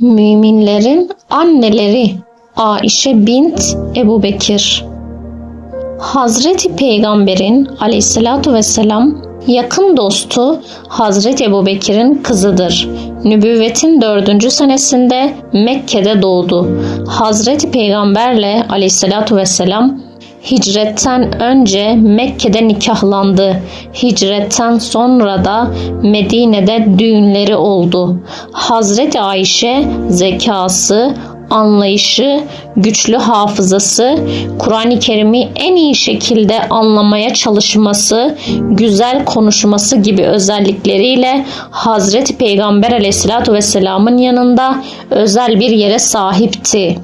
Müminlerin anneleri Aişe bint Ebu Bekir. Hazreti Peygamber'in aleyhissalatu vesselam yakın dostu Hazreti Ebu Bekir'in kızıdır. Nübüvvetin dördüncü senesinde Mekke'de doğdu. Hazreti Peygamberle aleyhissalatu vesselam Hicretten önce Mekke'de nikahlandı. Hicretten sonra da Medine'de düğünleri oldu. Hazreti Ayşe zekası, anlayışı, güçlü hafızası, Kur'an-ı Kerim'i en iyi şekilde anlamaya çalışması, güzel konuşması gibi özellikleriyle Hazreti Peygamber Aleyhisselatü Vesselam'ın yanında özel bir yere sahipti.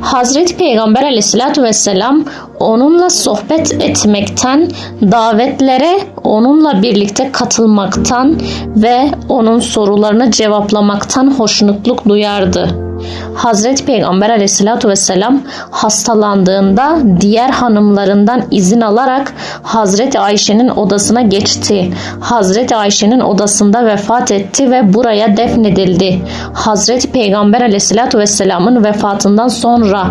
Hazreti Peygamber aleyhissalatü vesselam onunla sohbet etmekten, davetlere onunla birlikte katılmaktan ve onun sorularını cevaplamaktan hoşnutluk duyardı. Hazreti Peygamber aleyhissalatü vesselam hastalandığında diğer hanımlarından izin alarak Hazreti Ayşe'nin odasına geçti. Hazreti Ayşe'nin odasında vefat etti ve buraya defnedildi. Hazreti Peygamber aleyhissalatü vesselamın vefatından sonra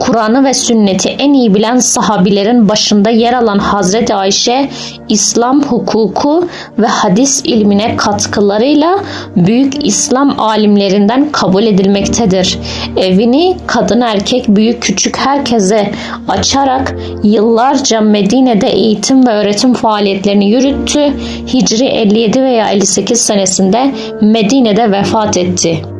Kur'an'ı ve sünneti en iyi bilen sahabilerin başında yer alan Hazreti Ayşe, İslam hukuku ve hadis ilmine katkılarıyla büyük İslam alimlerinden kabul edilmektedir. Evini kadın erkek büyük küçük herkese açarak yıllarca Medine'de eğitim ve öğretim faaliyetlerini yürüttü. Hicri 57 veya 58 senesinde Medine'de vefat etti.